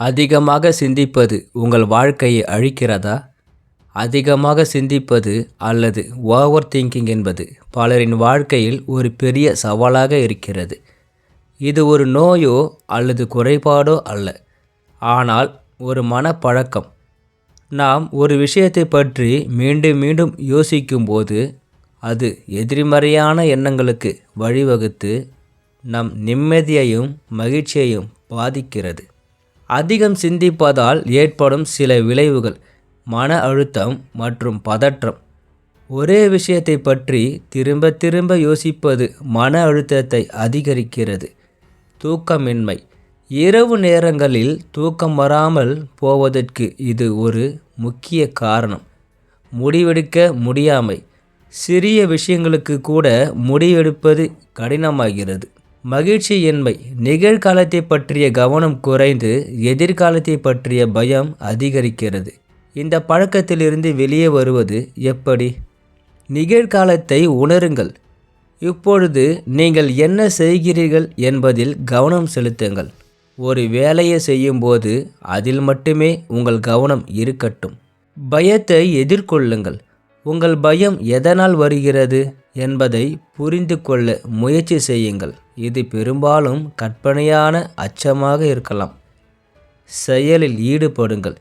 அதிகமாக சிந்திப்பது உங்கள் வாழ்க்கையை அழிக்கிறதா? அதிகமாக சிந்திப்பது அல்லது ஓவர் திங்கிங் என்பது பலரின் வாழ்க்கையில் ஒரு பெரிய சவாலாக இருக்கிறது. இது ஒரு நோயோ அல்லது குறைபாடோ அல்ல. ஆனால் ஒரு மனப்பழக்கம். நாம் ஒரு விஷயத்தை பற்றி மீண்டும் மீண்டும் யோசிக்கும்போது அது எதிர்மறையான எண்ணங்களுக்கு வழிவகுத்து நம் நிம்மதியையும் மகிழ்ச்சியையும் பாதிக்கிறது. அதிகம் சிந்திப்பதால் ஏற்படும் சில விளைவுகள் மன அழுத்தம் மற்றும் பதற்றம். ஒரே விஷயத்தை பற்றி திரும்ப திரும்ப யோசிப்பது மன அழுத்தத்தை அதிகரிக்கிறது. தூக்கமின்மை. இரவு நேரங்களில் தூக்கம் வராமல் போவதற்கு இது ஒரு முக்கிய காரணம். முடிவெடுக்க முடியாமை. சிறிய விஷயங்களுக்கு கூட முடிவெடுப்பது கடினமாகிறது. மகிழ்ச்சியின்மை நிகழ்காலத்தை பற்றிய கவனம் குறைந்து எதிர்காலத்தை பற்றிய பயம் அதிகரிக்கிறது. இந்த பழக்கத்திலிருந்து வெளியே வருவது எப்படி? நிகழ்காலத்தை உணருங்கள். இப்பொழுது நீங்கள் என்ன செய்கிறீர்கள் என்பதில் கவனம் செலுத்துங்கள். ஒரு வேலையை செய்யும்போது அதில் மட்டுமே உங்கள் கவனம் இருக்கட்டும். பயத்தை எதிர்கொள்ளுங்கள். உங்கள் பயம் எதனால் வருகிறது என்பதை புரிந்து கொள்ள முயற்சி செய்யுங்கள். இது பெரும்பாலும் கற்பனையான அச்சமாக இருக்கலாம். செயலில் ஈடுபடுங்கள்.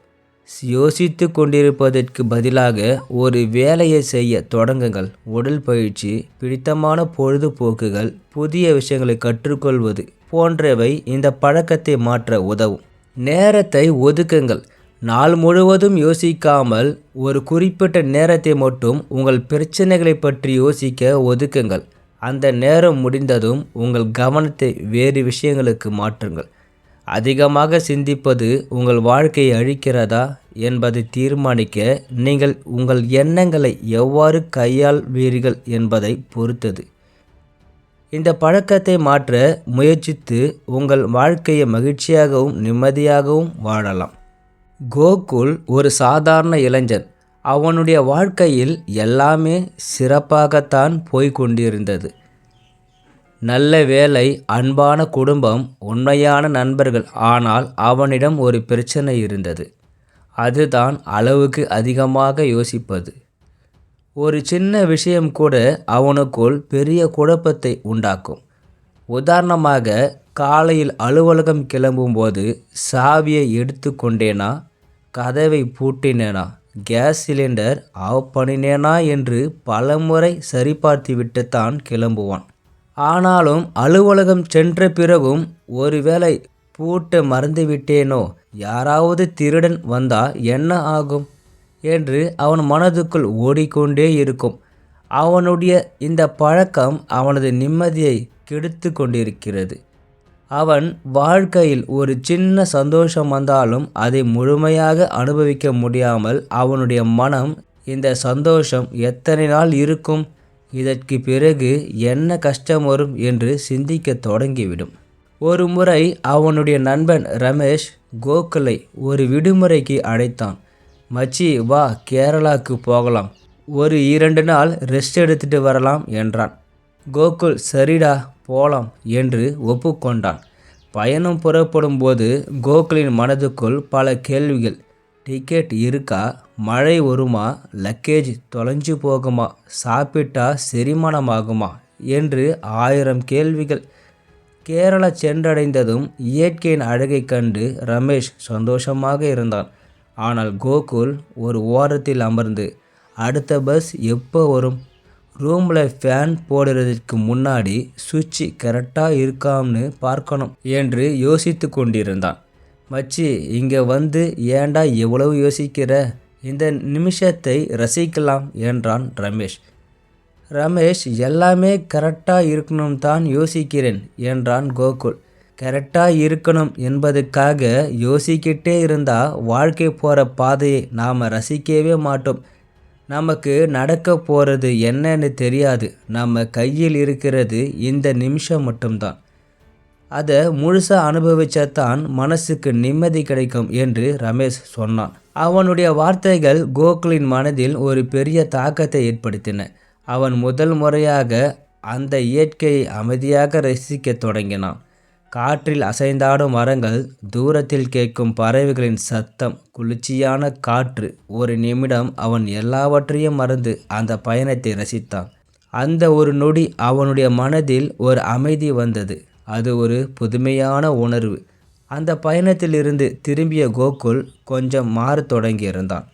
யோசித்து கொண்டிருப்பதற்கு பதிலாக ஒரு வேலையை செய்ய தொடங்குங்கள். உடல் பயிற்சி பிடித்தமான பொழுதுபோக்குகள் புதிய விஷயங்களை கற்றுக்கொள்வது போன்றவை இந்த பழக்கத்தை மாற்ற உதவும். நேரத்தை ஒதுக்குங்கள். நாள் முழுவதும் யோசிக்காமல் ஒரு குறிப்பிட்ட நேரத்தை மட்டும் உங்கள் பிரச்சனைகளை பற்றி யோசிக்க ஒதுக்குங்கள். அந்த நேரம் முடிந்ததும் உங்கள் கவனத்தை வேறு விஷயங்களுக்கு மாற்றுங்கள். அதிகமாக சிந்திப்பது உங்கள் வாழ்க்கையை அழிக்கிறதா என்பதை தீர்மானிக்க நீங்கள் உங்கள் எண்ணங்களை எவ்வாறு கையாள்வீர்கள் என்பதை பொறுத்தது. இந்த பழக்கத்தை மாற்ற முயற்சித்து உங்கள் வாழ்க்கையை மகிழ்ச்சியாகவும் நிம்மதியாகவும் வாழலாம். கோகுல் ஒரு சாதாரண இளைஞன். அவனுடைய வாழ்க்கையில் எல்லாமே சிறப்பாகத்தான் போய்க் கொண்டிருந்தது நல்ல வேலை அன்பான குடும்பம் உண்மையான நண்பர்கள் ஆனால் அவனிடம் ஒரு பிரச்சனை இருந்தது. அதுதான் அளவுக்கு அதிகமாக யோசிப்பது. ஒரு சின்ன விஷயம் கூட அவனுக்குள் பெரிய குழப்பத்தை உண்டாக்கும். உதாரணமாக காலையில் அலுவலகம் கிளம்பும்போது சாவியை எடுத்து கொண்டேனா கதவை பூட்டினேனா? கேஸ் சிலிண்டர் ஆஃப் பண்ணினேனா என்று பலமுறை சரிபார்த்துவிட்டு தான் கிளம்புவான். ஆனாலும் அலுவலகம் சென்ற பிறகும் ஒருவேளை பூட்ட மறந்துவிட்டேனோ? யாராவது திருடன் வந்தா என்ன ஆகும்? என்று அவன் மனதுக்குள் ஓடிக்கொண்டே இருக்கும். அவனுடைய இந்த பழக்கம் அவனது நிம்மதியை கெடுத்து கொண்டிருக்கிறது. அவன் வாழ்க்கையில் ஒரு சின்ன சந்தோஷம் வந்தாலும் அதை முழுமையாக அனுபவிக்க முடியாமல் அவனுடைய மனம் இந்த சந்தோஷம் எத்தனை நாள் இருக்கும்? இதற்கு பிறகு என்ன கஷ்டம் வரும்? என்று சிந்திக்க தொடங்கிவிடும். ஒரு முறை அவனுடைய நண்பன் ரமேஷ் கோகுலை ஒரு விடுமுறைக்கு அழைத்தான். மச்சி வா கேரளாவுக்கு போகலாம். ஒரு இரண்டு நாள் ரெஸ்ட் எடுத்துட்டு வரலாம் என்றான். கோகுல் சரிடா போலாம் என்று ஒப்புக்கொண்டான். பயணம் புறப்படும் போது கோகுலின் மனதுக்குள் பல கேள்விகள். டிக்கெட் இருக்கா? மழை வருமா? லக்கேஜ் தொலைஞ்சு போகுமா? சாப்பிட்டா செரிமானமாகுமா? என்று ஆயிரம் கேள்விகள். கேரளா சென்றடைந்ததும் இயற்கையின் அழகை கண்டு ரமேஷ் சந்தோஷமாக இருந்தான். ஆனால் கோகுல் ஒரு ஓரத்தில் அமர்ந்து அடுத்த பஸ் எப்போ வரும்? ரூமில் ஃபேன் போடுறதுக்கு முன்னாடி சுவிட்சு கரெக்டாக இருக்காம்னு பார்க்கணும் என்று யோசித்து கொண்டிருந்தான். மச்சி இங்கே வந்து ஏன்டா எவ்வளவு யோசிக்கிற? இந்த நிமிஷத்தை ரசிக்கலாம் என்றான் ரமேஷ். ரமேஷ் எல்லாமே கரெக்டாக இருக்கணும் தான் யோசிக்கிறேன் என்றான் கோகுல். கரெக்டாக இருக்கணும் என்பதுக்காக யோசிக்கிட்டே இருந்தால் வாழ்க்கை போகிற பாதையை நாம் ரசிக்கவே மாட்டோம். நமக்கு நடக்க போகிறது என்னன்னு தெரியாது. நம்ம கையில் இருக்கிறது இந்த நிமிஷம் மட்டும்தான். அதை முழுசாக அனுபவிச்சத்தான் மனசுக்கு நிம்மதி கிடைக்கும் என்று ரமேஷ் சொன்னான். அவனுடைய வார்த்தைகள் கோகுலின் மனதில் ஒரு பெரிய தாக்கத்தை ஏற்படுத்தின. அவன் முதல் முறையாக அந்த இயற்கையை அமைதியாக ரசிக்க தொடங்கினான். காற்றில் அசைந்தாடும் மரங்கள் தூரத்தில் கேட்கும் பறவைகளின் சத்தம் குளிர்ச்சியான காற்று. ஒரு நிமிடம் அவன் எல்லாவற்றையும் மறந்து அந்த பயணத்தை ரசித்தான். அந்த ஒரு நொடி அவனுடைய மனதில் ஒரு அமைதி வந்தது. அது ஒரு புதுமையான உணர்வு. அந்த பயணத்திலிருந்து திரும்பிய கோகுல் கொஞ்சம் மாறத் தொடங்கியிருந்தான்.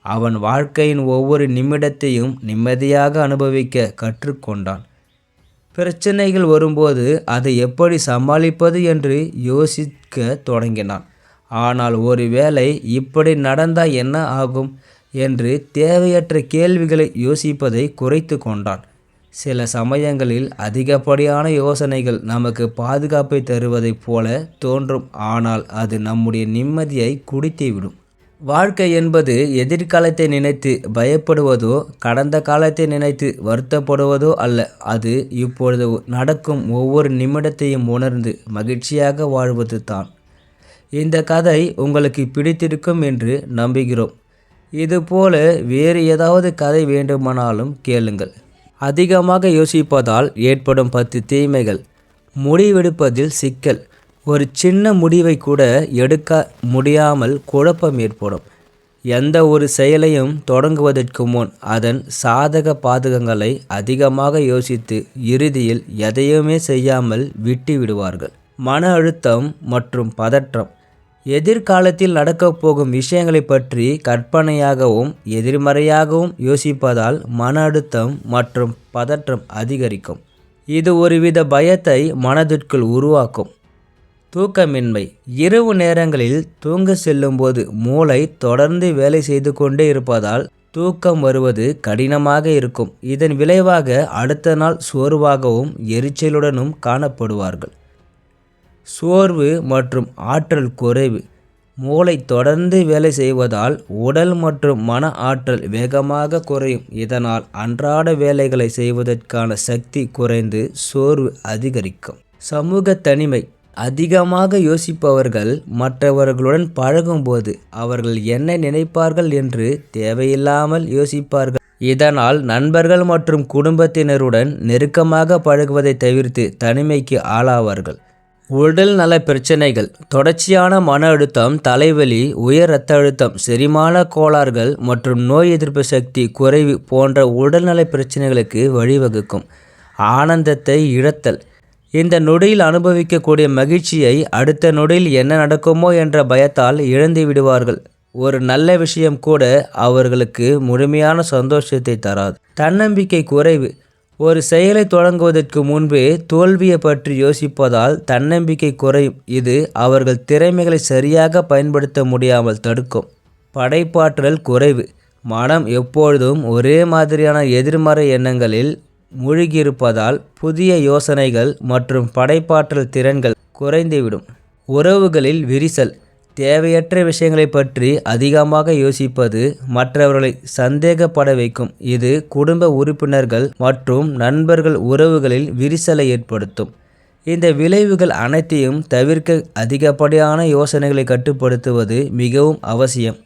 அவன் வாழ்க்கையின் ஒவ்வொரு நிமிடத்தையும் நிம்மதியாக அனுபவிக்க கற்றுக்கொண்டான். பிரச்சனைகள் வரும்போது அதை எப்படி சமாளிப்பது என்று யோசிக்க தொடங்கினான். ஆனால் ஒருவேளை இப்படி நடந்தால் என்ன ஆகும்? என்று தேவையற்ற கேள்விகளை யோசிப்பதை குறைத்து கொண்டான். சில சமயங்களில் அதிகப்படியான யோசனைகள் நமக்கு பாதுகாப்பை தருவதைப் போல தோன்றும். ஆனால் அது நம்முடைய நிம்மதியை குடித்துவிடும். வாழ்க்கை என்பது எதிர்காலத்தை நினைத்து பயப்படுவதோ கடந்த காலத்தை நினைத்து வருத்தப்படுவதோ அல்ல. அது இப்பொழுது நடக்கும் ஒவ்வொரு நிமிடத்தையும் உணர்ந்து மகிழ்ச்சியாக வாழ்வது தான். இந்த கதை உங்களுக்கு பிடித்திருக்கும் என்று நம்புகிறோம். இதுபோல வேறு ஏதாவது கதை வேண்டுமானாலும் கேளுங்கள். அதிகமாக யோசிப்பதால் ஏற்படும் பத்து தீமைகள். முடிவெடுப்பதில் சிக்கல். ஒரு சின்ன முடிவை கூட எடுக்க முடியாமல் குழப்பம் ஏற்படும். எந்த ஒரு செயலையும் தொடங்குவதற்கு முன் அதன் சாதக பாதகங்களை அதிகமாக யோசித்து இறுதியில் எதையுமே செய்யாமல் விட்டு விடுவார்கள். மன அழுத்தம் மற்றும் பதற்றம். எதிர்காலத்தில் நடக்கப் போகும் விஷயங்களை பற்றி கற்பனையாகவும் எதிர்மறையாகவும் யோசிப்பதால் மன அழுத்தம் மற்றும் பதற்றம் அதிகரிக்கும். இது ஒருவித பயத்தை மனதிற்குள் உருவாக்கும். தூக்கமின்மை. இரவு நேரங்களில் தூங்க செல்லும்போது மூளை தொடர்ந்து வேலை செய்து கொண்டே இருப்பதால் தூக்கம் வருவது கடினமாக இருக்கும். இதன் விளைவாக அடுத்த நாள் சோர்வாகவும் எரிச்சலுடனும் காணப்படுவார்கள். சோர்வு மற்றும் ஆற்றல் குறைவு. மூளை தொடர்ந்து வேலை செய்வதால் உடல் மற்றும் மன ஆற்றல் வேகமாக குறையும். இதனால் அன்றாட வேலைகளை செய்வதற்கான சக்தி குறைந்து சோர்வு அதிகரிக்கும். சமூக தனிமை. அதிகமாக யோசிப்பவர்கள் மற்றவர்களுடன் பழகும்போது அவர்கள் என்ன நினைப்பார்கள் என்று தேவையில்லாமல் யோசிப்பார்கள். இதனால் நண்பர்கள் மற்றும் குடும்பத்தினருடன் நெருக்கமாக பழகுவதை தவிர்த்து தனிமைக்கு ஆளாவார்கள். உடல் நல பிரச்சனைகள் தொடர்ச்சியான மன அழுத்தம் தலைவலி உயர் இரத்த அழுத்தம் செரிமான கோளாறுகள் மற்றும் நோய் எதிர்ப்பு சக்தி குறைவு போன்ற உடல்நல பிரச்சனைகளுக்கு வழிவகுக்கும். ஆனந்தத்தை இழத்தல் இந்த நொடியில் அனுபவிக்கக்கூடிய மகிழ்ச்சியை அடுத்த நொடியில் என்ன நடக்குமோ என்ற பயத்தால் இழந்து விடுவார்கள். ஒரு நல்ல விஷயம் கூட அவர்களுக்கு முழுமையான சந்தோஷத்தை தராது. தன்னம்பிக்கை குறைவு. ஒரு செயலை தொடங்குவதற்கு முன்பே தோல்வியை பற்றி யோசிப்பதால் தன்னம்பிக்கை குறையும். இது அவர்கள் திறமைகளை சரியாக பயன்படுத்த முடியாமல் தடுக்கும். படைப்பாற்றல் குறைவு. மனம் எப்பொழுதும் ஒரே மாதிரியான எதிர்மறை எண்ணங்களில் மூழ்கியிருப்பதால் புதிய யோசனைகள் மற்றும் படைப்பாற்றல் திறன்கள் குறைந்துவிடும். உறவுகளில் விரிசல் தேவையற்ற விஷயங்களை பற்றி அதிகமாக யோசிப்பது மற்றவர்களை சந்தேகப்பட வைக்கும். இது குடும்ப உறுப்பினர்கள் மற்றும் நண்பர்கள் உறவுகளில் விரிசலை ஏற்படுத்தும். இந்த விளைவுகள் அனைத்தையும் தவிர்க்க அதிகப்படியான யோசனைகளை கட்டுப்படுத்துவது மிகவும் அவசியம்.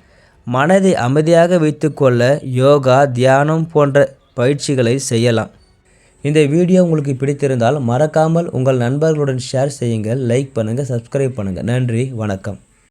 மனதை அமைதியாக வைத்துக்கொள்ள யோகா தியானம் போன்ற பயிற்சிகளை செய்யலாம். இந்த வீடியோ உங்களுக்கு பிடித்திருந்தால் மறக்காமல் உங்கள் நண்பர்களுடன் ஷேர் செய்யுங்கள் லைக் பண்ணுங்கள் சப்ஸ்கிரைப் பண்ணுங்கள் நன்றி வணக்கம்.